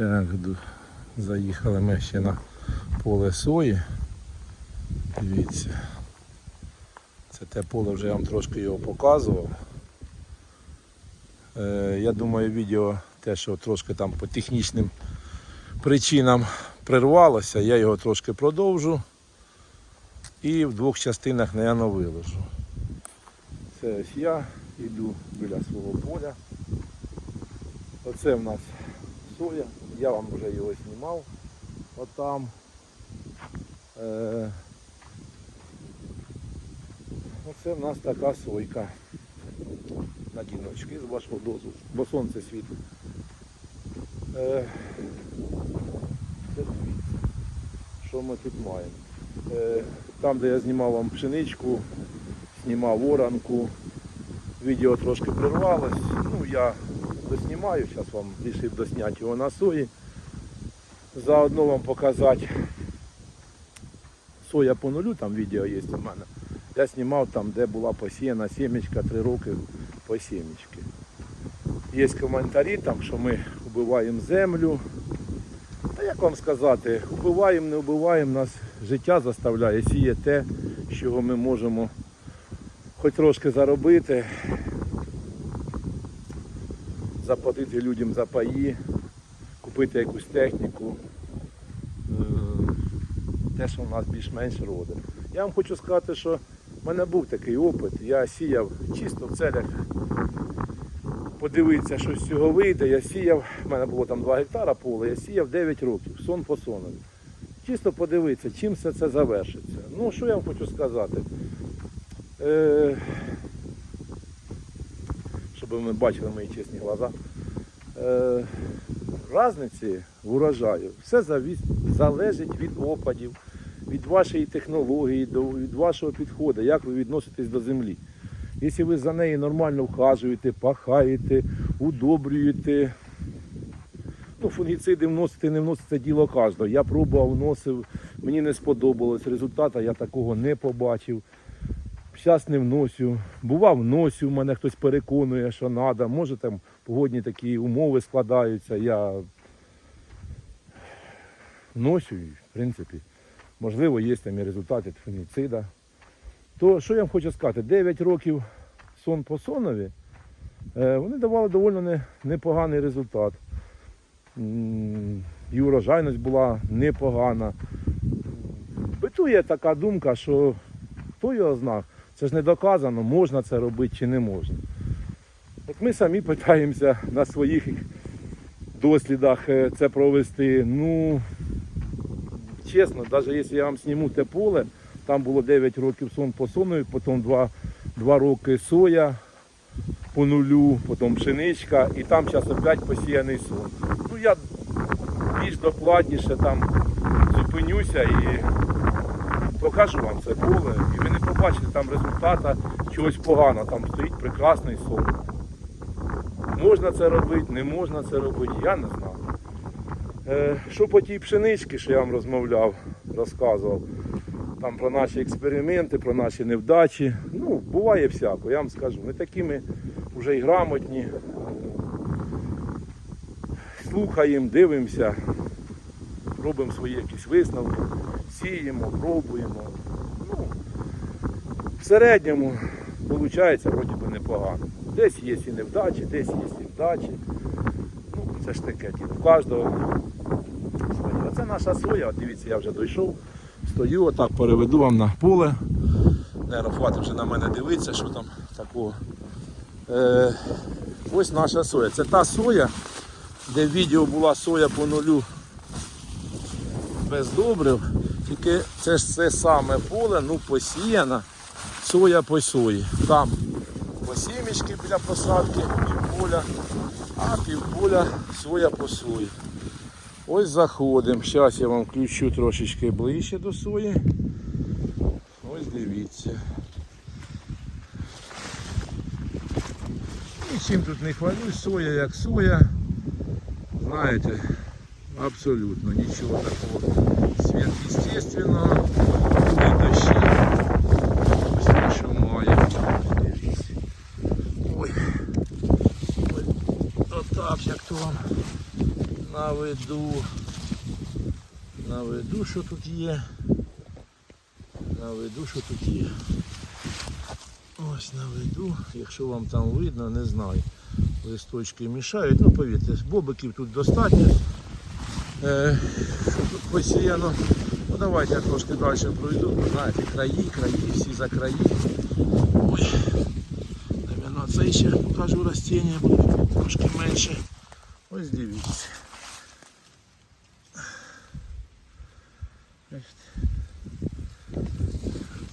Так, заїхали ми ще на поле сої. Дивіться. Це те поле вже я вам трошки його показував. Е, я думаю, відео те, що трошки там по технічним причинам прервалося, я його трошки продовжу і в двох частинах, наверное, виложу. Це ось я йду біля свого поля. Оце в нас соя. Я вам вже його знімав. Отам. Е, Оце в нас така сойка. На діночки з вашого дозволу, бо сонце світить. Е, що ми тут маємо. Е, там, де я знімав вам пшеничку, знімав оранку, відео трошки прервалось. Ну, я доснімаю, зараз вам вирішив досняти його на сої. Заодно вам показати соя по нулю, там відео є у мене. Я знімав там, де була посіяна сімечка, 3 роки по сімечки. Є коментарі, там, що ми вбиваємо землю. Та як вам сказати, вбиваємо, не вбиваємо, нас життя заставляє, сіє те, з чого ми можемо хоч трошки заробити, заплатити людям за паї, купити якусь техніку. Е, Те, що в нас більш-менш родить. Я вам хочу сказати, що в мене був такий опит. Я сіяв чисто в целях подивитися, що з цього вийде. Я сіяв, в мене було там 2 гектара поле, я сіяв 9 років, сон по сонові. Чисто подивитися, чим все це завершиться. Ну, що я вам хочу сказати. Е, щоб ви бачили мої чесні глаза. Е, Разниці в урожаю. Все залежить від опадів, від вашої технології, від вашого підходу, як ви відноситесь до землі. Якщо ви за нею нормально вхажуєте, пахаєте, удобрюєте, ну, фунгіциди вносити, не вносити це діло кожного. Я пробував, вносив, мені не сподобалось, результату я такого не побачив. Зараз не вносю. Бував вносю, мене хтось переконує, що треба. Може там погодні такі умови складаються. Я вносю і, в принципі, можливо, є там і результати фунгіцида. То що я вам хочу сказати, 9 років сон по сонові, е, вони давали доволі непоганий результат. І урожайність була непогана. Битує така думка, що хто його знав, це ж не доказано, можна це робити чи не можна. От ми самі питаємося на своїх дослідах е, це провести. Ну, чесно, навіть якщо я вам зніму те поле, там було 9 років сон по сонові, потім 2, 2 роки соя по нулю, потім пшеничка, і там зараз опять посіяний сон. Ну я більш докладніше там зупинюся і покажу вам це поле, побачите там результата чогось поганого, там стоїть прекрасний сон. Можна це робити, не можна це робити, я не знаю. Е, що по тій пшеничці, що я вам розмовляв, розказував, там про наші експерименти, про наші невдачі. Ну, буває всяко, я вам скажу. Ми такі ми вже й грамотні. Слухаємо, дивимося, робимо свої якісь висновки, сіємо, пробуємо. Середньому виходить вроді би непогано. Десь є і невдачі, десь є і вдачі. Ну, це ж таке діло. У кожного своє. Оце наша соя, дивіться, я вже дійшов. Стою, отак переведу вам на поле. Наверно, хватить вже на мене дивитися, що там такого. Е, ось наша соя. Це та соя, де в відео була соя по нулю без добрив. Тільки це ж це саме поле, ну посіяна соя по сої. Там посімічки біля посадки, півполя, а півполя соя по сої. Ось заходимо. Зараз я вам включу трошечки ближче до сої. Ось дивіться. Нічим тут не хвалюсь, соя як соя. Знаєте, абсолютно нічого такого сверхъестественного. Не дощі. Ось те, що має. Дивіться. Ой. Ой. Отак, як то вам наведу. Наведу, що тут є. Наведу, що тут є. Ось наведу, якщо вам там видно, не знаю. Листочки мішають. Ну повірте, бобиків тут достатньо. Е, тут посіяно. Ну давайте я трошки далі пройду. Знаєте, краї, краї, всі за краї. Ой. Наверно, це ще покажу растіння, буде трошки менше. Ось дивіться.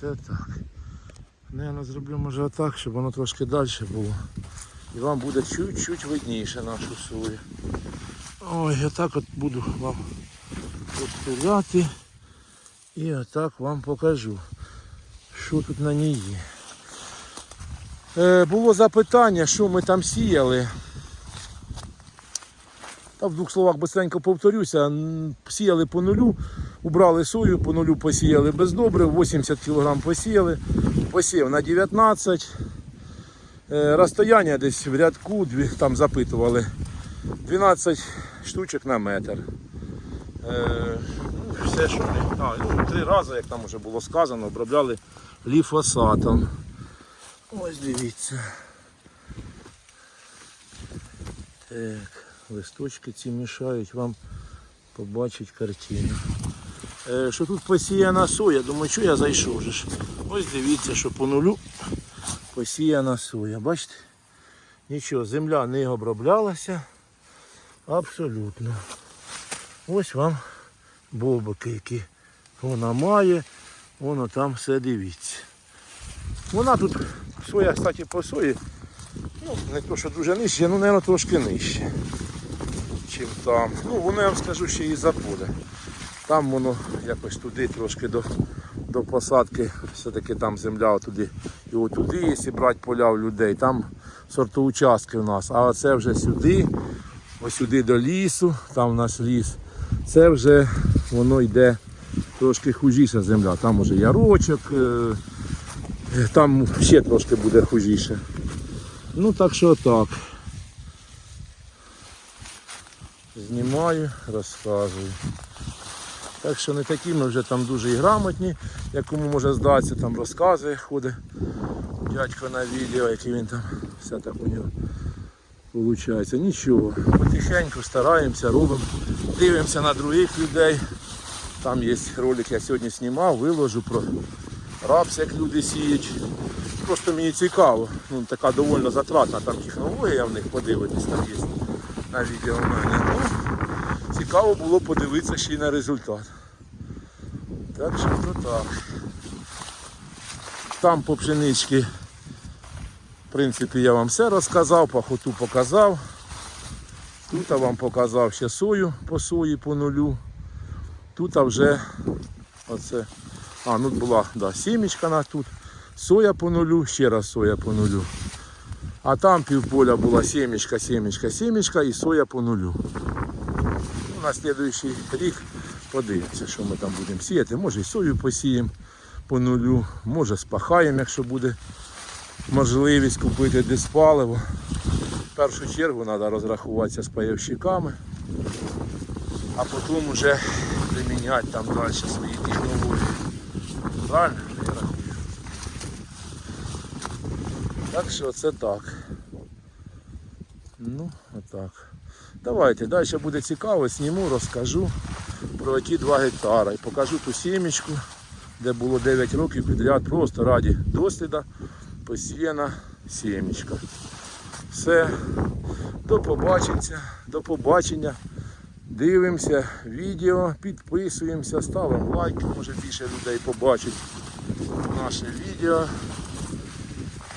Це так. Наверно, зроблю може отак, щоб воно трошки далі було. І вам буде чуть-чуть видніше нашу сою. Ой, отак от буду вам розпиляти. І отак вам покажу, що тут на ній є. Е, було запитання, що ми там сіяли. Та в двох словах быстренько повторюся. Сіяли по нулю, убрали сою, по нулю посіяли без добрив, 80 кг посіяли, посів на 19. Е, Розстояння десь в рядку, там запитували, 12 штучок на метр. Е, ну, все, що а, ну, три рази, як там вже було сказано, обробляли ліфосатом. Ось дивіться. Так, листочки ці мішають вам побачити картину. Е, що тут посіяна соя, думаю, що я зайшов же ж. Ось дивіться, що по нулю посіяна соя. Бачите? Нічого, земля не оброблялася. Абсолютно. Ось вам бобики, які вона має. Воно там все дивіться. Вона тут соя, кстати, по сої. Ну, не то, що дуже нижче, ну, мабуть, трошки нижче, чим там. Ну, воно я вам скажу ще і запуде. Там воно якось туди трошки до, до посадки, все-таки там земля туди і отуди, якщо брати поля у людей, там сортоучастки у нас. А оце вже сюди, ось сюди до лісу, там у нас ліс. Це вже воно йде трошки хужіша земля. Там уже ярочок, е, там ще трошки буде хужіше. Ну так що так. Знімаю, розказую. Так що не такі ми вже там дуже і грамотні, як кому може здатися, там розказує, ходить дядько на відео, який він там все так у нього виходить. Нічого. Потихеньку стараємося, робимо, дивимося на других людей. Там є ролик, я сьогодні знімав, виложу про рапс, як люди сіють. Просто мені цікаво. Ну, така доволі затратна там технологія в них подивитись там є на відео в мене. Цікаво було подивитися ще й на результат. Так що то так. Там по пшенички, в принципі, я вам все розказав, пахоту показав. Тут вам показав ще сою по сої по нулю. Тут вже оце. А, ну була да, сімечка на тут. Соя по нулю, ще раз соя по нулю. А там півполя була сімечка, сімечка, сімечка і соя по нулю. Ну, на слідуючий рік подивимося, що ми там будемо сіяти. Може і сою посіємо по нулю, може спахаємо, якщо буде можливість купити диспаливо. В першу чергу треба розрахуватися з пайовщиками, а потім вже приміняти там далі свої технології. Правильно? Так що це так. Ну, отак. Давайте, далі буде цікаво, зніму, розкажу про ті 2 гектари. Покажу ту сімечку, де було 9 років підряд, просто раді досліда посіяна сімечка. Все, до побачення, до побачення. Дивимося відео, підписуємося, ставимо лайки, може більше людей побачить наше відео.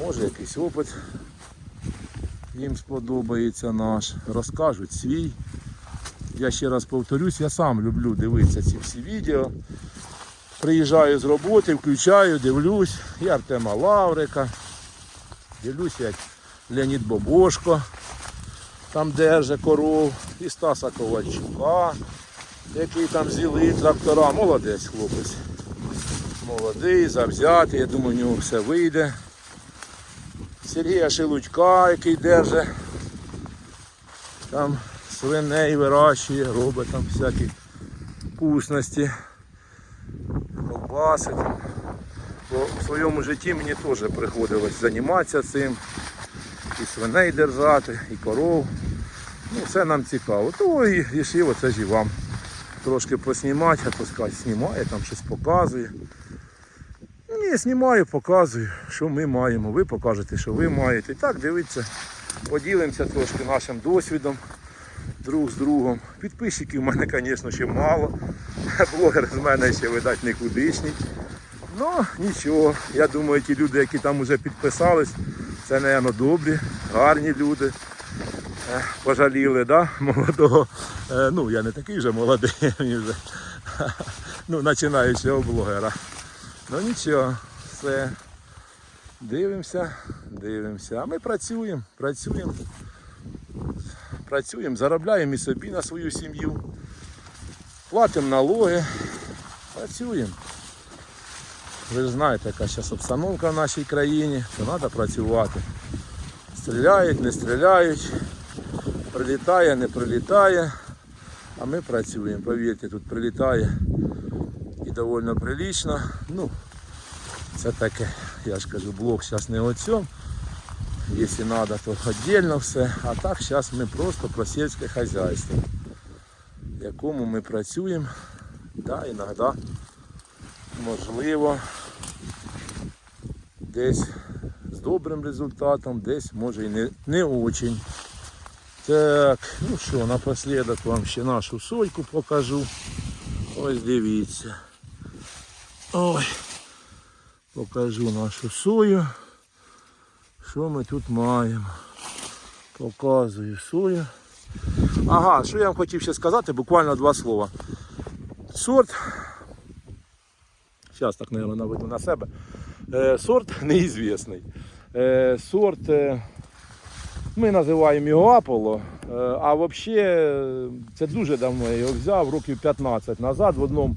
Може якийсь опит їм сподобається наш, розкажуть свій. Я ще раз повторюсь, я сам люблю дивитися ці всі відео. Приїжджаю з роботи, включаю, дивлюсь, і Артема Лаврика, дивлюсь, як Леонід Бобошко там держить коров, і Стаса Ковальчука, який там зіли трактора. Молодець хлопець. Молодий, завзятий, я думаю, у нього все вийде. Сергія Шелудька, який держить там свиней вирощує, робить там всякі вкусності, колбаси там. Бо в своєму житті мені теж приходилось займатися цим. І свиней держати, і коров. Ну, все нам цікаво. То і вирішив оце ж і вам трошки поснімати, а то сказати, знімає, там щось показує. Ні, знімаю, показую, що ми маємо. Ви покажете, що ви маєте. І так, дивіться, поділимося трошки нашим досвідом друг з другом. Підписчиків в мене, звісно, ще мало. Блогер з мене ще, видать, никудишній. Ну, нічого. Я думаю, ті люди, які там вже підписались, це, мабуть, добрі, гарні люди. Е, Пожаліли, да, молодого. Е, Ну, я не такий вже молодий, мені вже. Ну, починаючого блогера. Ну нічого, все. Дивимося, дивимося. А ми працюємо, працюємо. Працюємо, заробляємо і собі на свою сім'ю. Платимо налоги, працюємо. Ви ж знаєте, яка зараз обстановка в нашій країні, то треба працювати. Стріляють, не стріляють, прилітає, не прилітає. А ми працюємо. Повірте, тут прилітає і доволі прилично. Ну, це таке, я ж кажу, блок зараз не о цьому. Якщо треба, то віддільно все. А так зараз ми просто про сільське хазяйство, в якому ми працюємо. Да, іноді можливо десь з добрим результатом, десь може і не, не очень. Так, ну що, напослідок вам ще нашу сойку покажу. Ось дивіться. Ой, покажу нашу сою. Що ми тут маємо? Показую сою. Ага, що я вам хотів ще сказати, буквально два слова. Сорт. Зараз так, мабуть, наведу на себе. Е, сорт неізвісний. Е, сорт е, ми називаємо його Аполло, е, а взагалі це дуже давно я його взяв, років 15 назад в одному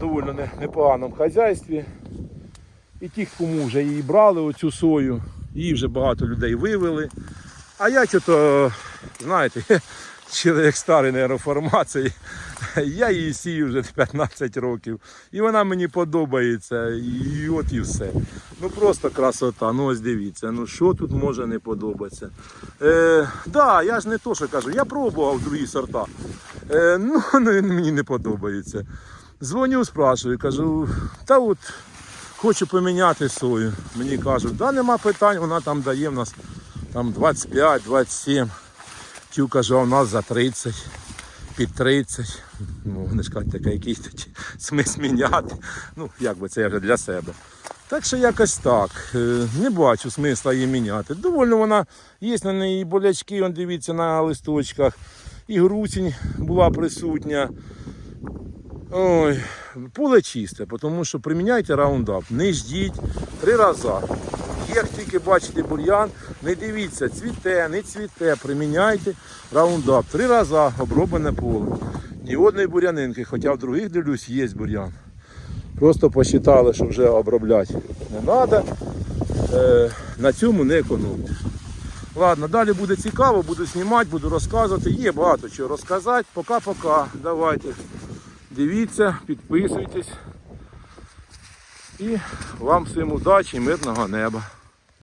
доволі не- непоганому хазяйстві. І ті, кому вже її брали, оцю сою, її вже багато людей вивели. А я що-то, знаєте, чоловік старий нейроформації, я її сію вже 15 років. І вона мені подобається. І от і все. Ну просто красота. Ну ось дивіться, ну що тут може не подобатися. Е, да, я ж не то, що кажу, я пробував другі сорта. Е, ну, ну, мені не подобається. Дзвоню, спрашиваю, кажу, та от хочу поміняти сою. Мені кажуть, да нема питань, вона там дає в нас там 25-27. Ті каже, а у нас за 30, під 30. Ну, вони ж кажуть, таке якийсь тоді смисл міняти. Ну, як би це я вже для себе. Так що якось так. Е, Не бачу смисла її міняти. Доволі вона є на неї болячки, он дивіться на листочках. І грусінь була присутня. Ой, поле чисте, тому що приміняйте раундап. Не ждіть три рази. Як тільки бачите бур'ян, не дивіться, цвіте, не цвіте, приміняйте раундап. Три рази оброблене поле. Ні одної бур'янинки, хоча в других дивлюсь, є бур'ян. Просто посчитали, що вже обробляти не треба. Е, на цьому не економте. Ладно, далі буде цікаво, буду знімати, буду розказувати. Є багато чого розказати. Пока-пока. Давайте. Дивіться, підписуйтесь. І вам всім удачі, мирного неба.